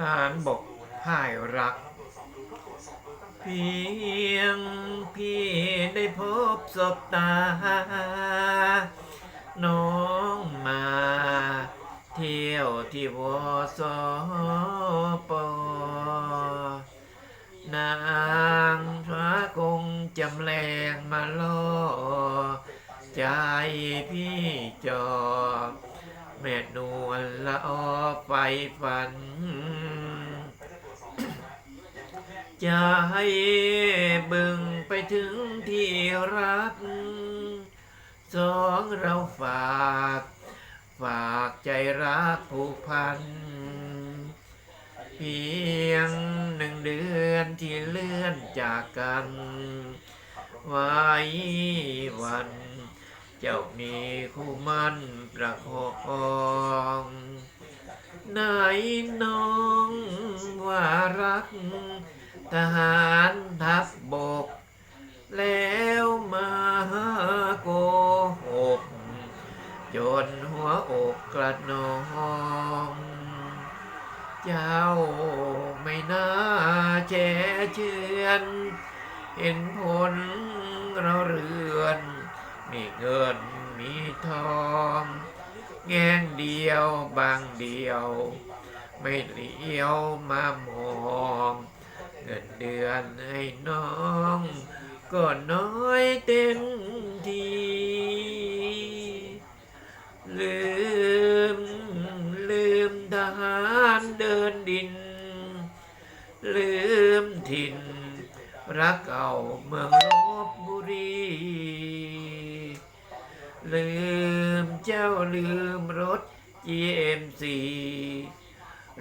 ฐานบกพ่ายรัก เพียงพี่ได้พบศบตา น้องมา เที่ยวที่วสปนางพระคงจำแรงมาล่อ ใจพี่จอแม่นวลละออไฟฝัน จะให้บึงไปถึงที่รัก สองเราฝาก ฝากใจรักผูกพัน เพียงหนึ่งเดือนที่เลื่อนจากกัน ไว้วัน เจ้ามีคู่มั่นประคองไหนน้องว่ารัก ทหารทัพบก แล้วมาโกหกจนหัวอกกระนองเจ้าไม่น่าแช่เชือน เห็นผลเราเรือน มีเงินมีทอง แง่งเดียวบางเดียว ไม่เหลียวมามอง เงินเดือนให้น้อง ก็น้อยเต็มทีลืมลืมทหารเดินดิน ลืมถิ่น รักเก่าเมืองลบบุรี ลืมเจ้าลืมรถ GMC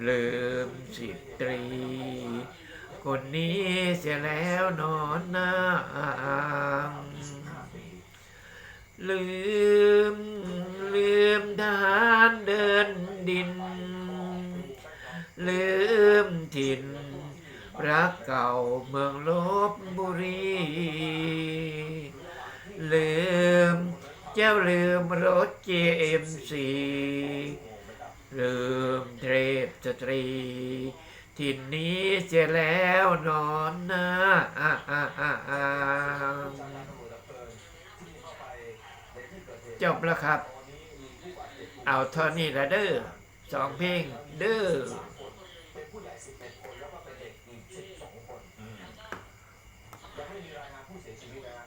ลืมสิตรี คนนี้เสียแล้วนอนนางลืม ลืมทหารเดินดิน ลืมถิ่นรักเก่าเมืองลบบุรี ลืม เจ้าลืมรถ JMC ลืมเทพสตรี ที่นี้เสีแล้วนอนนะอ่าอ่าอ่าอ่าจบแล้วครับ เอาเท่านี้ละเด้อสองเพลงเด้อจะไม่มีรายงานผู้เสียชีวิตนะ